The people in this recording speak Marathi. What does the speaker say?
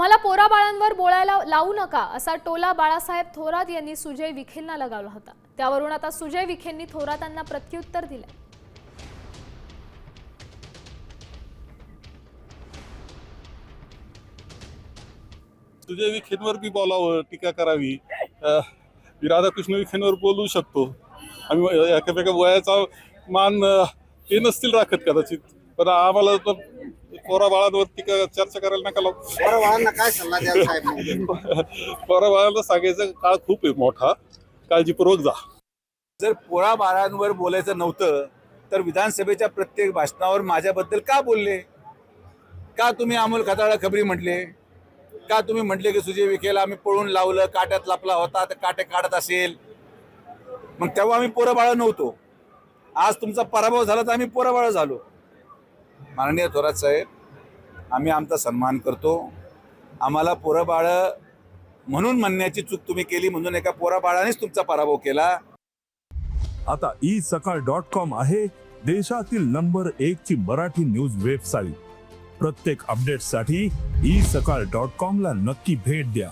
आम्हाला पोराबाळांवर बोलायला लावू नका असा टोला बाळासाहेब थोरात यांनी सुजय विखेंना लगावला होता. त्यावरून आता सुजय विखेंनी थोरातांना प्रत्युत्तर दिलं सुजय विखेंवर बी बोलावं टीका करावी. अं, मी राधाकृष्ण विखेंवर बोलू शकतो. आम्ही एकामेका वयाचा मान ते नसतील राखत कदाचित. पण आम्हाला पोरा बाळांवर टीका चर्चा करायला नका लावू. बरं बाळांना काय सल्ला द्याल साहेब? पोरा बाळांना सांगायचा काळ खूप आहे मोठा. काळजीपूर्वक जा. जर पोरा बाळांवर बोलायचं नव्हतं तर विधानसभेच्या प्रत्येक भाषणावर माझ्याबद्दल का बोलले? का तुम्ही अमोल खताळा खबरी म्हटले? का तुम्ही म्हटले की सुजय विखेला आम्ही पळून लावलं काट्यात लापला होता तर काटे काढत असेल? मग तेव्हा आम्ही पोरं बाळ नव्हतो. आज तुमचा पराभव झाला तर आम्ही पोरं बाळ झालो. माननीय थोरात साहेब आम्ही आमचा सन्मान करतो. आम्हाला पोरं म्हणून म्हणण्याची चूक तुम्ही केली म्हणून एका पोरा बाळानेच तुमचा पराभव केला. आता ई सकाळ डॉट कॉम आहे देशातील नंबर एक ची मराठी न्यूज वेबसाईट. प्रत्येक अपडेटसाठी ई सकाळ डॉट कॉम ला नक्की भेट द्या.